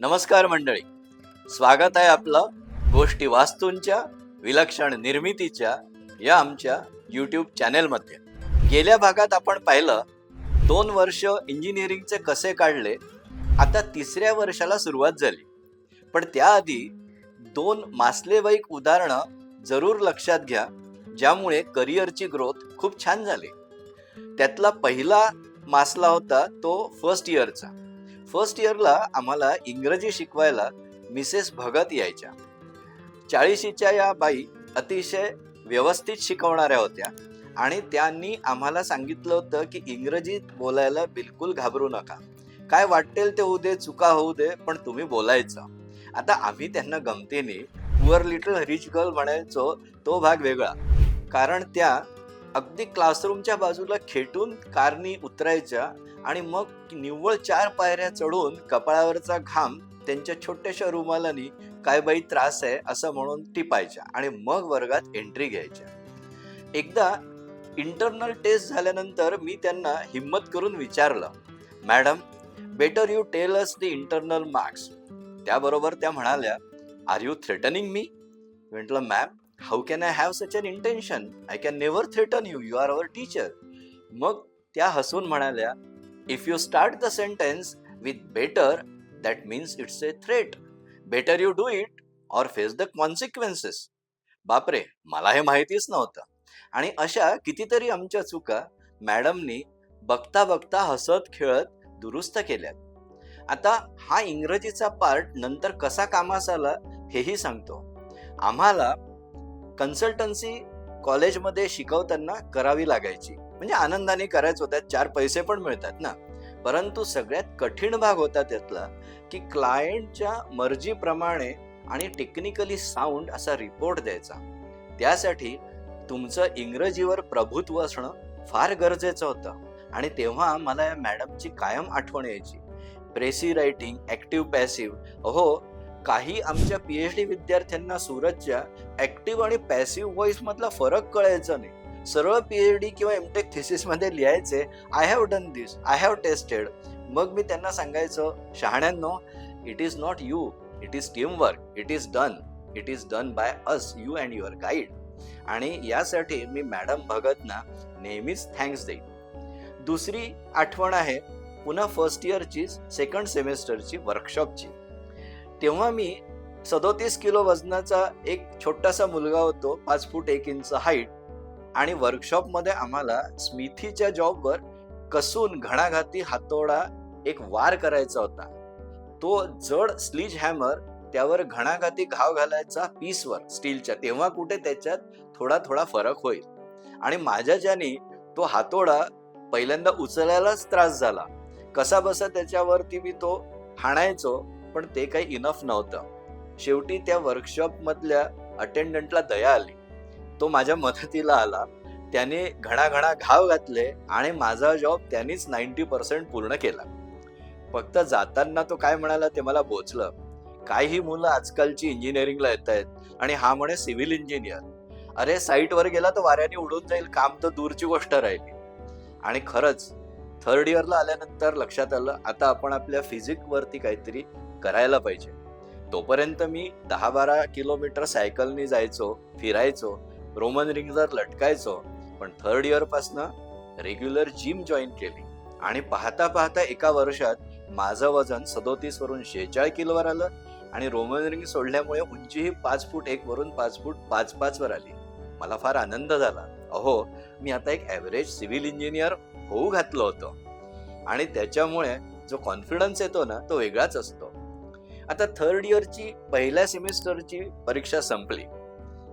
नमस्कार मंडळी. स्वागत आहे आपलं गोष्टी वास्तूंच्या विलक्षण निर्मितीच्या या आमच्या यूट्यूब चॅनेलमध्ये गेल्या भागात आपण पाहिलं दोन वर्ष इंजिनिअरिंगचे कसे काढले आता तिसऱ्या वर्षाला सुरुवात झाली. पण त्याआधी दोन मासलेवाईक उदाहरणं जरूर लक्षात घ्या ज्यामुळे करिअरची ग्रोथ खूप छान झाली. त्यातला पहिला मासला होता तो फर्स्ट इयरचा फर्स्ट इयरला आम्हाला इंग्रजी शिकवायला मिसेस भगत यायच्या. चाळीशीच्या या बाई अतिशय व्यवस्थित शिकवणाऱ्या होत्या आणि त्यांनी आम्हाला सांगितलं होतं की इंग्रजीत बोलायला बिलकुल घाबरू नका. काय वाटेल ते होऊ दे चुका होऊ दे पण तुम्ही बोलायचं. आता आम्ही त्यांना गमतीने पुअर लिटल रिच गर्ल म्हणायचो तो भाग वेगळा. कारण त्या अगदी क्लासरूमच्या बाजूला खेटून कारनी उतरायच्या आणि मग निव्वळ चार पायऱ्या चढून कपाळावरचा घाम त्यांच्या छोट्याशा रुमालानी काय बाई त्रास आहे? असं म्हणून टिपायच्या आणि मग वर्गात एंट्री घ्यायच्या. एकदा इंटरनल टेस्ट झाल्यानंतर मी त्यांना हिम्मत करून विचारलं madam better you tell us the internal marks त्याबरोबर त्या म्हणाल्या आर यू थ्रेटनिंग मी म्हटलं ma'am how can I have such an intention I can never threaten you you are our teacher मग त्या हसून म्हणाल्या if you start the sentence with better that means it's a threat better you do it or face the consequences बापरे मला हे माहितीच नव्हतं. आणि अशा कितीतरी आमच्या चुका मॅडमनी बघता बघता हसत खेळत दुरुस्त केल्यात. आता हा इंग्रजीचा पार्ट नंतर कसा कामास आला हेही सांगतो. आम्हाला कन्सल्टन्सी कॉलेजमध्ये शिकवताना करावी लागायची. म्हणजे आनंदाने करायचं होत्या चार पैसे पण मिळतात ना. परंतु सगळ्यात कठीण भाग होता त्यातला की क्लायंटच्या मर्जीप्रमाणे आणि टेक्निकली साऊंड असा रिपोर्ट द्यायचा. त्यासाठी तुमचं इंग्रजीवर प्रभुत्व असणं फार गरजेचं होतं. आणि तेव्हा मला या मॅडमची कायम आठवण यायची. प्रेसी रायटिंग ॲक्टिव्ह पॅसिव्ह अहो काही आमच्या पीएच डी विद्यार्थ्यांना सूरजच्या ऍक्टिव्ह आणि पॅसिव्ह व्हॉइस मधला फरक कळायचा नाही. सरळ पीएच डी किंवा एमटेक थिसिसमध्ये लिहायचे I have done this I have tested मग मी त्यांना सांगायचं शहाण्यांनो it is not you it is team work it is done it is done by us you and your guide आणि यासाठी मी मॅडम भगतना नेहमीच थँक्स देईन. दुसरी आठवण आहे पुन्हा फर्स्ट इयरची सेकंड सेमेस्टरची वर्कशॉपची तेव्हा मी सदोतीस किलो वजनाचा एक छोटासा मुलगा होतो पाच फूट एक इंच हाईट आणि वर्कशॉपमध्ये आम्हाला स्मिथीच्या जॉबवर कसून घणाघाती हातोडा एक वार करायचा होता. तो जड स्लीज हॅमर त्यावर घणाघाती घाव घालायचा पीसवर स्टीलच्या तेव्हा कुठे त्याच्यात थोडा थोडा फरक होईल. आणि माझ्या ज्याने तो हातोडा पहिल्यांदा उचलायलाच त्रास झाला. कसा बसा त्याच्यावरती मी तो हाणायचो पण ते काही इनफ नव्हतं. शेवटी त्या वर्कशॉप मधल्या अटेंडंटला दया आली. तो माझ्या मदतीला आला. त्याने घणाघणा घाव घातले आणि माझा जॉब त्यांनीच नाईन्टी पर्सेंट पूर्ण केला. फक्त जाताना तो काय म्हणाला ते मला बोचलं. काहीही मुलं आजकालची इंजिनिअरिंगला येत आहेत आणि हा म्हणे सिव्हिल इंजिनियर अरे साईटवर गेला तर वाऱ्याने उडून जाईल काम तर दूरची गोष्ट राहिली. आणि खरंच थर्ड इयरला आल्यानंतर लक्षात आलं आता आपण आपल्या फिजिकवरती काहीतरी करायला पाहिजे. तोपर्यंत मी दहा बारा किलोमीटर सायकलनी जायचो फिरायचो रोमन रिंगवर लटकायचो पण थर्ड इयरपासनं रेग्युलर जिम जॉईन केली. आणि पाहता पाहता एका वर्षात माझं वजन सदोतीस वरून शेहेचाळीस किलोवर आलं आणि रोमन रिंग सोडल्यामुळे उंचीही पाच फूट एक वरून पाच फूट पाच पाच वर आली. मला फार आनंद झाला. अहो मी आता एक ॲव्हरेज सिव्हिल इंजिनियर होऊ घातलं होतं. आणि त्याच्यामुळे जो कॉन्फिडन्स येतो ना तो वेगळाच असतो. आता थर्ड इयरची पहिल्या सेमिस्टरची परीक्षा संपली.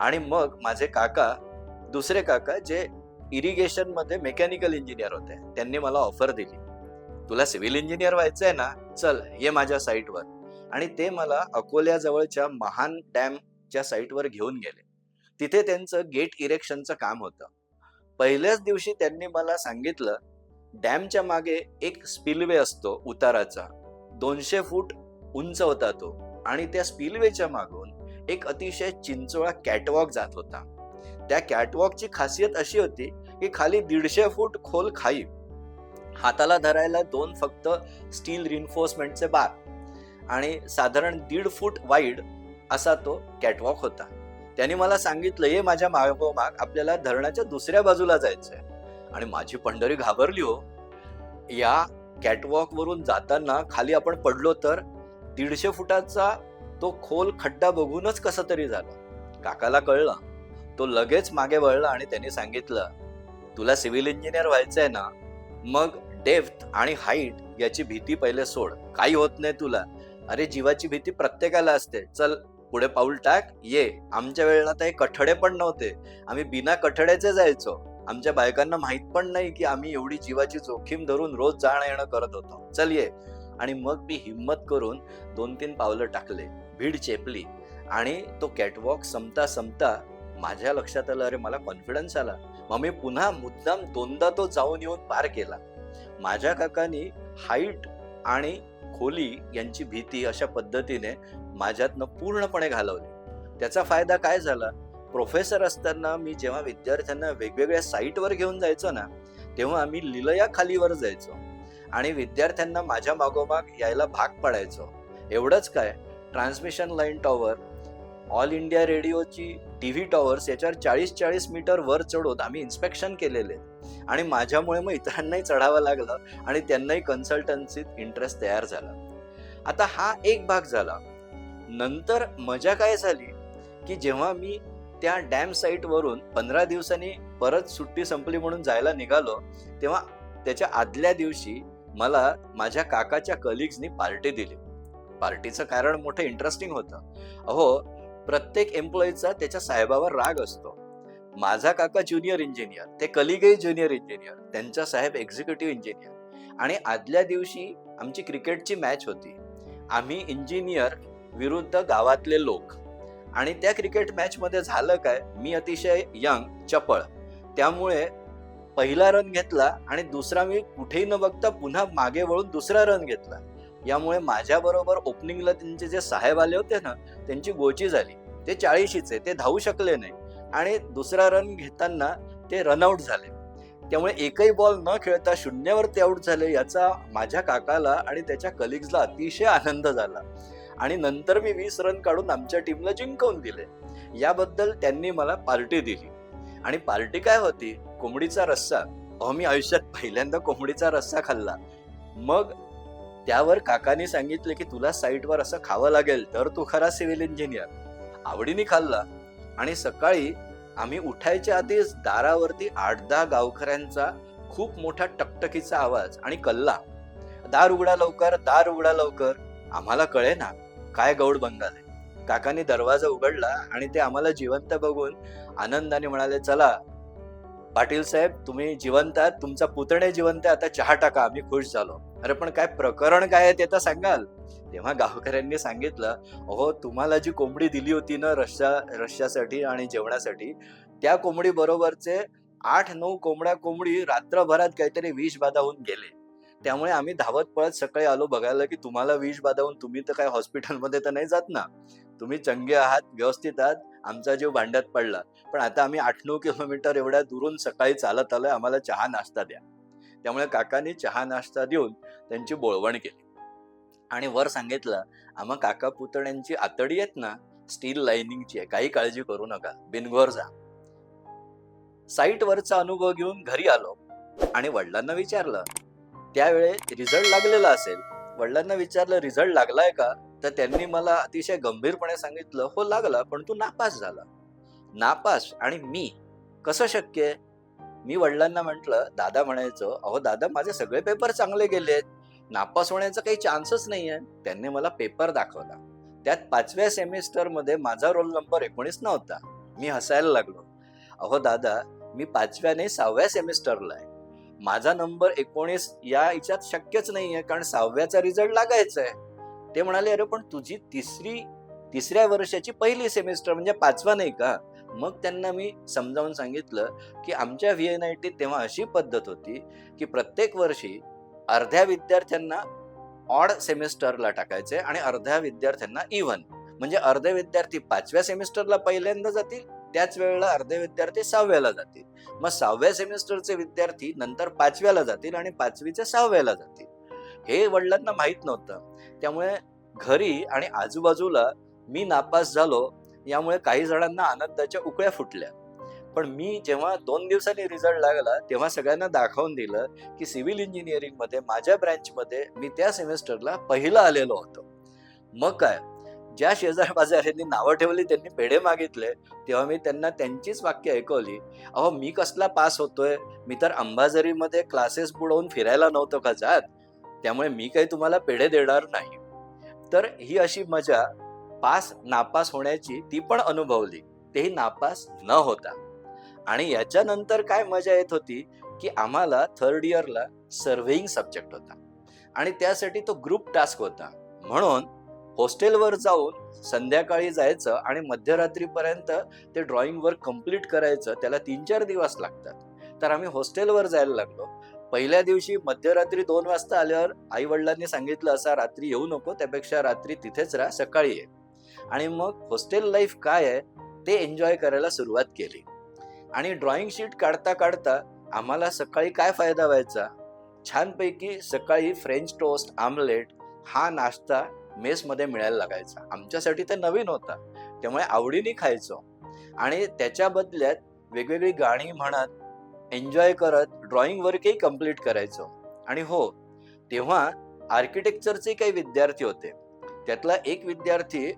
आणि मग माझे काका दुसरे काका जे इरिगेशनमध्ये मेकॅनिकल इंजिनियर होते त्यांनी मला ऑफर दिली. तुला सिव्हिल इंजिनियर व्हायचं आहे ना चल ये माझ्या साईटवर आणि ते मला अकोल्याजवळच्या महान डॅमच्या साईटवर घेऊन गेले. तिथे त्यांचं गेट इरेक्शनचं काम होतं. पहिल्याच दिवशी त्यांनी मला सांगितलं डॅमच्या मागे एक स्पिलवे असतो उताराचा. दोनशे फूट उंच होता तो आणि त्या स्पिलवेच्या मागून एक अतिशय चिंचोळा कॅटवॉक जात होता. त्या कॅटवॉकची खासियत अशी होती की खाली दीडशे फूट खोल खाई. हाताला धरायला दोन फक्त स्टील रिन्फोर्समेंटचे बार. आणि साधारण दीड फूट वाईड असा तो कॅटवॉक होता. त्याने मला सांगितलं ये माझ्या मागोमाग आपल्याला धरणाच्या दुसऱ्या बाजूला जायचंय. आणि माझी पंढरी घाबरली हो. या कॅटवॉक वरून जाताना खाली आपण पडलो तर दीडशे फुटाचा तो खोल खड्डा बघूनच कसं तरी झालं. काकाला कळलं. तो लगेच मागे वळला आणि त्यांनी सांगितलं तुला सिव्हिल इंजिनियर व्हायचंय ना मग डेप्थ आणि हाईट याची भीती पहिले सोड. काही होत नाही तुला. अरे जीवाची भीती प्रत्येकाला असते. चल पुढे पाऊल टाक. ये. आमच्या वेळेला तर हे कठडे पण नव्हते. आम्ही बिना कठड्याचे जायचो. आमच्या बायकांना माहीत पण नाही की आम्ही एवढी जीवाची जोखीम धरून रोज जाणं येणं करत होतो. चल ये. आणि मग मी हिंमत करून दोन तीन पावलं टाकले भीड चेपली आणि तो कॅटवॉक संपता संपता माझ्या लक्षात आलं अरे मला कॉन्फिडन्स आला. मग मी पुन्हा मुद्दाम दोनदा तो जाऊन येऊन पार केला. माझ्या काकांनी हाईट आणि खोली यांची भीती अशा पद्धतीने माझ्यातनं पूर्णपणे घालवली. त्याचा फायदा काय झाला? प्रोफेसर असताना मी जेव्हा विद्यार्थ्यांना वेगवेगळ्या साईटवर घेऊन जायचो ना तेव्हा आम्ही लिलया खालीवर जायचो. आणि विद्यार्थ्यांना माझ्या मागोमाग यायला भाग पाडायचो. एवढंच काय transmission line tower all India रेडिओची T V towers याच्यावर चाळीस चाळीस मीटर वर चढून आम्ही इन्स्पेक्शन केलेले. आणि माझ्यामुळे मग इतरांनाही चढावं लागलं आणि त्यांनाही कन्सल्टन्सीत इंटरेस्ट तयार झाला. आता हा एक भाग झाला. नंतर मजा काय झाली? की जेव्हा मी त्या डॅम साईटवरून पंधरा दिवसांनी परत सुट्टी संपली म्हणून जायला निघालो तेव्हा त्याच्या आदल्या दिवशी मला माझ्या काकाच्या कलिग्सनी पार्टी दिली. पार्टीचं कारण मोठं इंटरेस्टिंग होतं. अहो प्रत्येक एम्प्लॉईचा त्याच्या साहेबावर राग असतो. माझा काका ज्युनियर इंजिनियर ते कलिगही ज्युनियर इंजिनियर त्यांचा साहेब एक्झिक्युटिव्ह इंजिनियर आणि आदल्या दिवशी आमची क्रिकेटची मॅच होती. आम्ही इंजिनियर विरुद्ध गावातले लोक. आणि त्या क्रिकेट मॅचमध्ये झालं काय? मी अतिशय यंग चपळ. त्यामुळे पहिला रन घेतला आणि दुसरा मी कुठेही न बघता पुन्हा मागे वळून दुसरा रन घेतला. यामुळे माझ्याबरोबर ओपनिंगला त्यांचे जे साहेब आले होते ना त्यांची गोची झाली. ते चाळीशीचे ते धावू शकले नाही. आणि दुसरा रन घेताना ते रनआउट झाले. त्यामुळे एकही बॉल न खेळता शून्यावर ते आउट झाले याचा माझ्या काकाला आणि त्याच्या कलिग्सला अतिशय आनंद झाला. आणि नंतर मी वीस रन काढून आमच्या टीमला जिंकवून दिले. याबद्दल त्यांनी मला पार्टी दिली. आणि पार्टी काय होती? कोंबडीचा रस्सा. अहो मी आयुष्यात पहिल्यांदा कोंबडीचा रस्सा खाल्ला. मग त्यावर काकाने सांगितले की तुला साईटवर असं खावं लागेल तर तू खरा सिव्हिल इंजिनियर. आवडीने खाल्ला. आणि सकाळी आम्ही उठायच्या आधीच दारावरती आठ दहा गावकऱ्यांचा खूप मोठा टकटकीचा आवाज आणि कल्ला. दार उघडा लवकर दार उघडा लवकर. आम्हाला कळे ना काय गौड बंगाल आहे. काकाने दरवाजा उघडला आणि ते आम्हाला जिवंत बघून आनंदाने म्हणाले चला पाटील साहेब तुम्ही जिवंत आहात. तुमचा पुतणे जिवंत आहे. आता चहा टाका. आम्ही खुश झालो. अरे पण काय प्रकरण काय आहे ते तर सांगाल. तेव्हा गावकऱ्यांनी सांगितलं अहो तुम्हाला जी कोंबडी दिली होती ना रश्या रश्यासाठी आणि जेवणासाठी त्या कोंबडी बरोबरचे आठ नऊ कोंबड्या कोंबडी रात्रभरात काहीतरी विष बाधा होऊन गेले. त्यामुळे आम्ही धावत पळत सकाळी आलो बघायला की तुम्हाला विष बाधावून तुम्ही तर काय हॉस्पिटलमध्ये तर नाही जात ना? तुम्ही चंगे आहात व्यवस्थित आहात आमचा जीव भांड्यात पडला. पण आता आम्ही आठ नऊ किलोमीटर एवढ्या दुरून सकाळी चालत आलोय आम्हाला चहा नाश्ता द्या. त्यामुळे काकांनी चहा नाश्ता देऊन त्यांची बोळवण केली. आणि वर सांगितलं आम्हा काका पुतण्यांची आतडी आहेत ना स्टील लाइनिंगची आहे काही काळजी करू नका बिनघोर जा. साईट वरचा अनुभव घेऊन घरी आलो आणि वडिलांना विचारलं त्यावेळे रिझल्ट लागलेला असेल. वडिलांना विचारलं रिझल्ट लागलाय का? तर त्यांनी मला अतिशय गंभीरपणे सांगितलं हो लागला पण तू नापास झाला. नापास? आणि मी? कसं शक्य? आहे मी वडिलांना म्हंटल दादा म्हणायचं अहो दादा माझे सगळे पेपर चांगले गेलेत. नापास होण्याचा काही चान्सच नाही आहे त्यांनी मला पेपर दाखवला. त्यात पाचव्या सेमिस्टरमध्ये माझा रोल नंबर एकोणीस नव्हता. मी हसायला लागलो. अहो दादा मी पाचव्या नाही सहाव्या सेमिस्टरला आहे. माझा नंबर एकोणीस या हिच्यात शक्यच नाही आहे कारण सहाव्याचा रिझल्ट लागायचा आहे ते म्हणाले अरे पण तुझी तिसरी तिसऱ्या वर्षाची पहिली सेमिस्टर म्हणजे पाचवा नाही का? मग त्यांना मी समजावून सांगितलं की आमच्या व्ही एन आय टी तेव्हा अशी पद्धत होती की प्रत्येक वर्षी अर्ध्या विद्यार्थ्यांना ऑड सेमिस्टरला टाकायचे आणि अर्ध्या विद्यार्थ्यांना इव्हन म्हणजे अर्धे विद्यार्थी पाचव्या सेमिस्टरला पहिल्यांदा जातील त्याच वेळेला अर्धे विद्यार्थी सहाव्याला जातील. मग सहाव्या सेमिस्टरचे विद्यार्थी नंतर पाचव्याला जातील आणि पाचवीचे सहाव्याला जातील. हे वडिलांना माहीत नव्हतं. त्यामुळे घरी आणि आजूबाजूला मी नापास झालो यामुळे काही जणांना आनंदाच्या उकळ्या फुटल्या. पण मी जेव्हा दोन दिवसांनी रिझल्ट लागला तेव्हा सगळ्यांना दाखवून दिलं की सिव्हिल इंजिनिअरिंगमध्ये माझ्या ब्रँचमध्ये मी त्या सेमेस्टरला पहिला आलेलो होतो. मग काय? ज्या शेजार पाजाऱ्यांनी नावं ठेवली त्यांनी पेढे मागितले तेव्हा मी त्यांना त्यांचीच वाक्य ऐकवली. अहो मी कसला पास होतोय? मी तर अंबाझरीमध्ये क्लासेस बुडवून फिरायला नव्हतो का जात? त्यामुळे मी काही तुम्हाला पेढे देणार नाही. तर ही अशी मजा पास नापास होण्याची ती पण अनुभवली. तेही नापास न होता. आणि याच्यानंतर काय मजा येत होती की आम्हाला थर्ड इयरला सर्व्हेईंग सब्जेक्ट होता. आणि त्यासाठी तो ग्रुप टास्क होता. म्हणून हॉस्टेलवर जाऊन संध्याकाळी जायचं आणि मध्यरात्रीपर्यंत ते ड्रॉइंग वर्क कंप्लीट करायचं त्याला तीन चार दिवस लागतात. तर आम्ही हॉस्टेलवर जायला लागलो. पहिल्या दिवशी मध्यरात्री दोन वाजता आल्यावर आई वडिलांनी सांगितलं असा रात्री येऊ नको त्यापेक्षा रात्री तिथेच राहा सकाळी ये. आणि मग हॉस्टेल लाईफ काय आहे ते एन्जॉय करायला सुरुवात केली. आणि ड्रॉइंग शीट काढता काढता आम्हाला सकाळी काय फायदा व्हायचा? छानपैकी सकाळी फ्रेंच टोस्ट आमलेट हा नाश्ता मेसमध्ये मिळायला लागायचा. आमच्यासाठी ते नवीन होता. त्यामुळे आवडीने खायचो. आणि त्याच्या बदल्यात वेगवेगळी गाणी म्हणत एन्जॉय करत ड्रॉइंग वर्कही कंप्लीट करायचो. आणि हो तेव्हा आर्किटेक्चरचे काही विद्यार्थी होते. त्यातला एक विद्यार्थी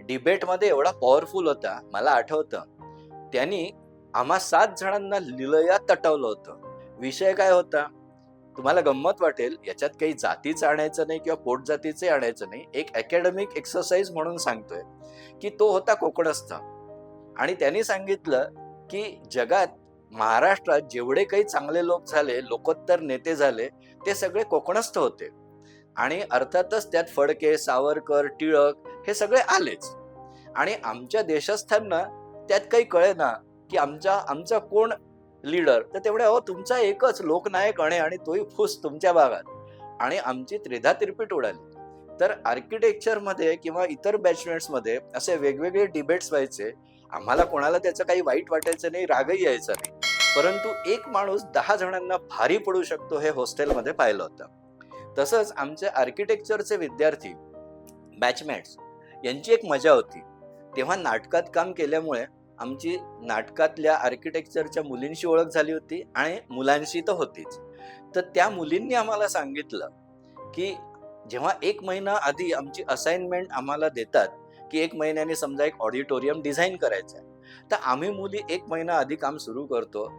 डिबेटमध्ये एवढा पॉवरफुल होता मला आठवतं. त्यांनी आम्हा सात जणांना लिलया तटवलं होतं. विषय काय होता? तुम्हाला गंमत वाटेल याच्यात काही जातीचं आणायचं नाही किंवा पोट जातीचे आणायचं नाही. एक अकॅडमिक एक्सरसाइज म्हणून सांगतोय की तो होता कोकणस्थ. आणि त्यांनी सांगितलं की जगात महाराष्ट्रात जेवढे काही चांगले लोक झाले लोकोत्तर नेते झाले ते सगळे कोकणस्थ होते. आणि अर्थातच त्यात फडके सावरकर टिळक हे सगळे आलेच. आणि आमच्या देशस्थांना त्यात काही कळे ना की आमच्या आमचा कोण लीडर तर तेवढे अहो तुमचा एकच लोकनायक अणे आणि तोही फुस तुमच्या भागात. आणि आमची त्रिधा तिरपीट उडाली. तर आर्किटेक्चरमध्ये किंवा इतर बॅचमेट्समध्ये असे वेगवेगळे डिबेट्स व्हायचे. आम्हाला कोणाला त्याचं काही वाईट वाटायचं नाही रागही यायचा नाही. परंतु एक माणूस दहा जणांना भारी पडू शकतो हे हॉस्टेलमध्ये पाहिलं होतं. तसंच आमचे आर्किटेक्चरचे विद्यार्थी बॅचमेट्स यांची एक मजा होती. तेव्हा नाटकात काम केल्यामुळे आमची नाटकातल्या आर्किटेक्चरच्या मुलींशी ओळख झाली होती आणि मुलांशी तर होतीच. तर त्या मुलींनी आम्हाला सांगितलं की जेव्हा एक महिना आधी आमची असाइनमेंट आम्हाला देतात की एक महिन्याने समजा एक ऑडिटोरियम डिझाईन करायचं आहे तर आम्ही मुली एक महिना आधी काम सुरू करतो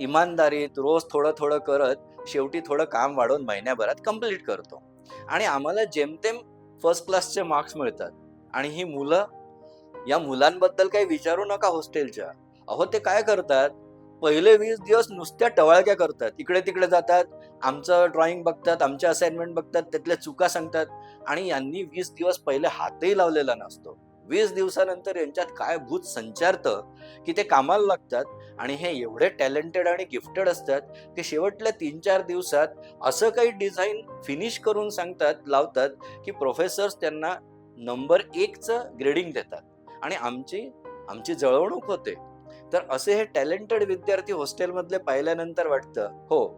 इमानदारीत रोज थोडं थोडं करत शेवटी थोडं काम वाढवून महिन्याभरात कंप्लीट करतो. आणि आम्हाला जेमतेम फर्स्ट क्लासचे मार्क्स मिळतात आणि ही मुलं या मुलांबद्दल काही विचारू नका हॉस्टेलच्या. अहो ते काय करतात? पहिले वीस दिवस नुसत्या टवाळक्या करतात. इकडे तिकडे जातात आमचं ड्रॉइंग बघतात आमच्या असाइनमेंट बघतात त्यातल्या चुका सांगतात आणि यांनी वीस दिवस पहिले हातही लावलेला नसतो. वीस दिवसानंतर यांच्यात काय भूत संचारतं? की ते कामाला लागतात आणि हे एवढे टॅलेंटेड आणि गिफ्टेड असतात की शेवटल्या तीन चार दिवसात असं काही डिझाईन फिनिश करून सांगतात लावतात की प्रोफेसर्स त्यांना नंबर एकचं ग्रेडिंग देतात. आणि आमची आमची जळवणूक होते. तर असे हे टॅलेंटेड विद्यार्थी हॉस्टेलमधले पाहिल्यानंतर वाटतं हो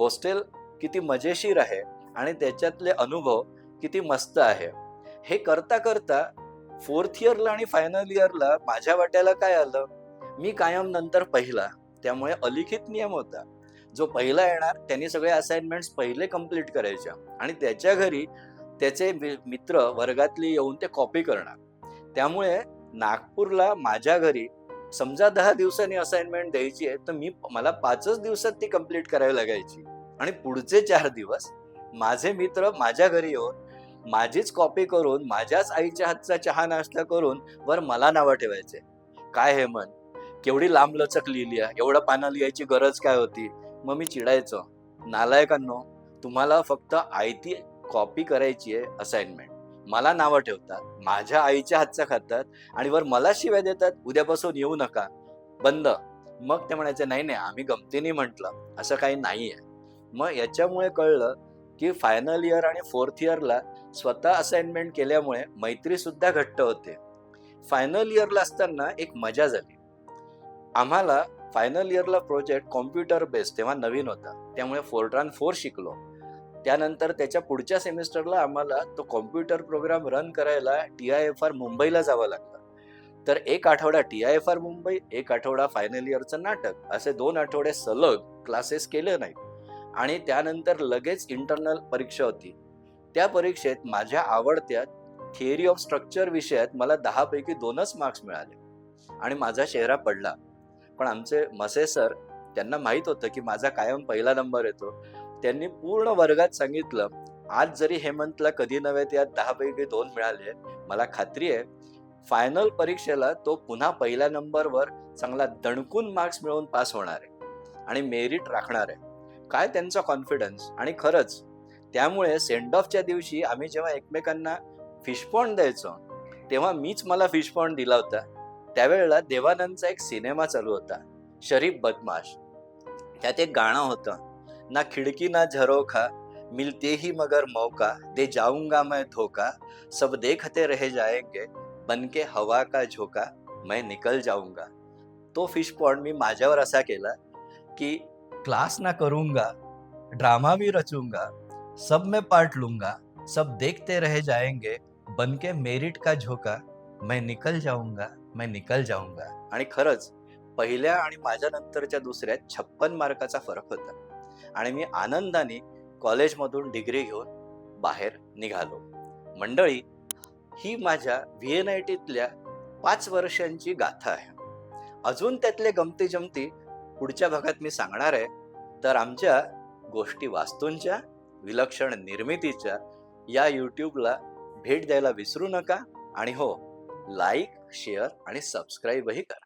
हॉस्टेल किती मजेशीर आहे आणि त्याच्यातले अनुभव किती मस्त आहे. हे करता करता फोर्थ इयरला आणि फायनल इयरला माझ्या वाट्याला काय आलं? मी कायम नंतर पहिला त्यामुळे अलिखित नियम होता. जो पहिला येणार त्यांनी सगळे असाइनमेंट्स पहिले कंप्लीट करायच्या आणि त्याच्या घरी त्याचे मि- मित्र वर्गातले येऊन ते कॉपी करणार. त्यामुळे नागपूरला माझ्या घरी समजा दहा दिवसांनी असाइनमेंट द्यायची आहे तर मी मला पाचच दिवसात ती कंप्लीट करावी लागायची. आणि पुढचे चार दिवस माझे मित्र माझ्या घरी येऊन माझीच कॉपी करून माझ्याच आईच्या हातचा चहा नाश्ता करून वर मला नावं ठेवायचे. काय हे मन? केवढी लांब लचक लिहिली आहे? एवढं पानं लिहायची गरज काय होती? मग मी चिडायचो. नालायकांनो तुम्हाला फक्त आयती कॉपी करायची आहे असाइनमेंट मला नावं ठेवतात माझ्या आईच्या हातचा खातात आणि वर मला शिव्या देतात उद्यापासून येऊ नका. बंद. मग ते म्हणायचे नाही नाही आम्ही गमतीने म्हटलं. असं काही नाही आहे मग याच्यामुळे कळलं की फायनल इयर आणि फोर्थ इयरला स्वतः असाइनमेंट केल्यामुळे मैत्रीसुद्धा घट्ट होते. फायनल इयरला असताना एक मजा झाली. आम्हाला फायनल इयरला प्रोजेक्ट कॉम्प्युटर बेस्ड तेव्हा नवीन होता. त्यामुळे फोर्ट्रान फोर शिकलो. त्यानंतर त्याच्या पुढच्या सेमिस्टरला आम्हाला तो कॉम्प्युटर प्रोग्राम रन करायला टी आय एफ आर मुंबईला जावं लागलं. तर एक आठवडा T I F R Mumbai एक आठवडा फायनल इयरचं नाटक असे दोन आठवडे सलग क्लासेस केले नाही आणि त्यानंतर लगेच इंटरनल परीक्षा होती. त्या परीक्षेत माझ्या आवडत्या थिअरी ऑफ स्ट्रक्चर विषयात मला दहापैकी दोनच मार्क्स मिळाले. आणि माझा चेहरा पडला. पण आमचे मसे सर त्यांना माहीत होतं की माझा कायम पहिला नंबर येतो. त्यांनी पूर्ण वर्गात सांगितलं आज जरी हेमंतला कधी नव्हे त्यात दहापैकी दोन मिळाले मला खात्री आहे फायनल परीक्षेला तो पुन्हा पहिल्या नंबरवर चांगला दणकून मार्क्स मिळवून पास होणार आहे आणि मेरिट राखणार आहे. काय त्यांचा कॉन्फिडन्स आणि खरंच त्यामुळे सेंड ऑफच्या दिवशी आम्ही जेव्हा एकमेकांना फिशपॉन्ड द्यायचो तेव्हा मीच मला फिशपॉन्ड दिला होता. त्यावेळेला देवानंदचा एक सिनेमा चालू होता शरीफ बदमाश. त्यात एक गाणं होतं ना खिडकी ना झरोखा मिलते ही मगर मौका दे जाऊंगा मैं धोखा। सब देखते रह जाएंगे बनके हवा का झोका मैं निकल जाऊंगा। तो फिश पॉन्ड मी माझ्यावर असा केला की क्लास ना करूंगा ड्रामा भी रचूंगा सब में पार्ट लूंगा सब देखते रह जाएंगे बनके मेरिट का झोका मैं निकल जाऊंगा मैं निकल जाऊंगा। आणि खरंच पहिल्या आणि माझ्या नंतरच्या दुसऱ्यात छप्पन मार्काचा फरक होता. आणि मी आनंदाने कॉलेजमधून डिग्री घेऊन बाहेर निघालो. मंडळी ही माझ्या व्ही एन आय टीतल्या पाच वर्षांची गाथा आहे. अजून त्यातले गमती जमती पुढच्या भागात मी सांगणार आहे. तर आमच्या गोष्टी वास्तूंच्या विलक्षण निर्मितीच्या या यूट्यूबला भेट द्यायला विसरू नका. आणि हो लाईक शेअर आणि सबस्क्राईबही करा.